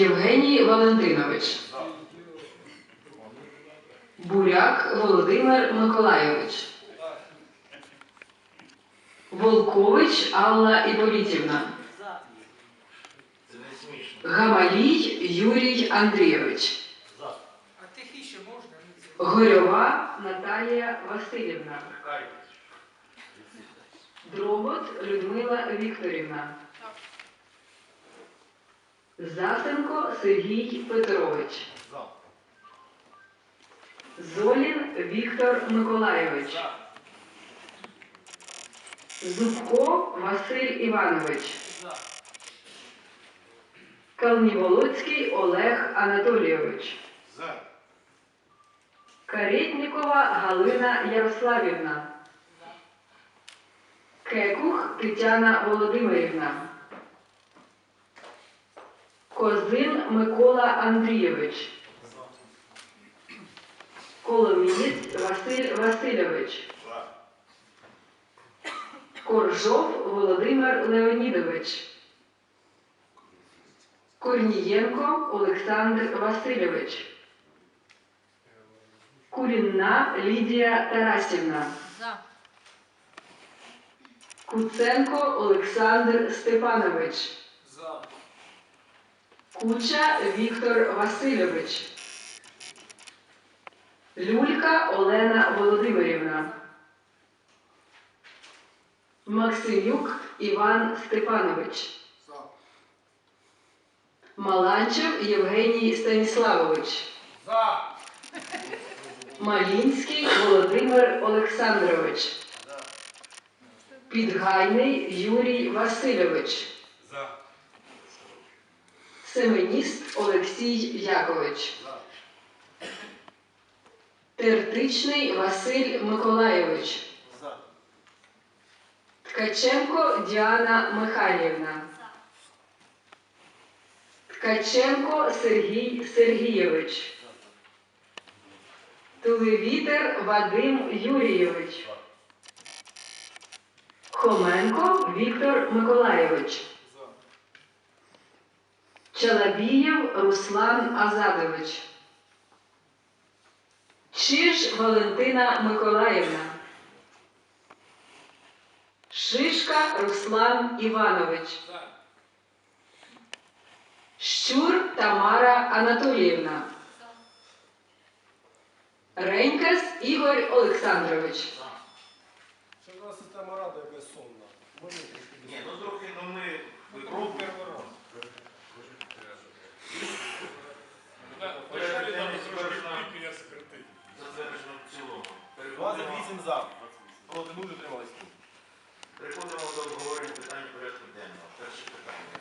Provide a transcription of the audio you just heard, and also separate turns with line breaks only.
Євгеній Валентинович. Буряк Володимир Миколайович. Волкович Алла Іполітівна. Гамалій Юрій Андрійович. Горьова Наталія Васильівна. Дробот Людмила Вікторівна. Засенко Сергій Петрович.
За.
Золін Віктор Миколайович.
За.
Зубко Василь Іванович.
За.
Калніволоцький Олег Анатолійович.
За.
Каретнікова Галина Ярославівна. Кекух Тетяна Володимирівна. Козин Микола Андрійович. Коломієць Василь Васильович. Коржов Володимир Леонідович. Корнієнко Олександр Васильович. Курінна Лідія Тарасівна. Куценко Олександр Степанович. Куча Віктор Васильович. Люлька Олена Володимирівна. Максимюк Іван Степанович. Маланчев Євгеній Станіславович.
За.
Малінський Володимир Олександрович. Підгайний Юрій Васильович.
За.
Семеніст Олексій Якович. Тертичний Василь Миколайович. Ткаченко Діана Михайлівна. Ткаченко Сергій Сергійович. Тулевітер Вадим Юрійович. Хоменко Віктор Миколайович. Чалабієв Руслан Азадович. Чиж Валентина Миколаївна. Шишка Руслан Іванович. Щур Тамара Анатоліївна. Ренькас Ігор Олександрович.
28 за. Проти нуль утримались.
переходимо до обговорення питань порядку денного. Перше питання.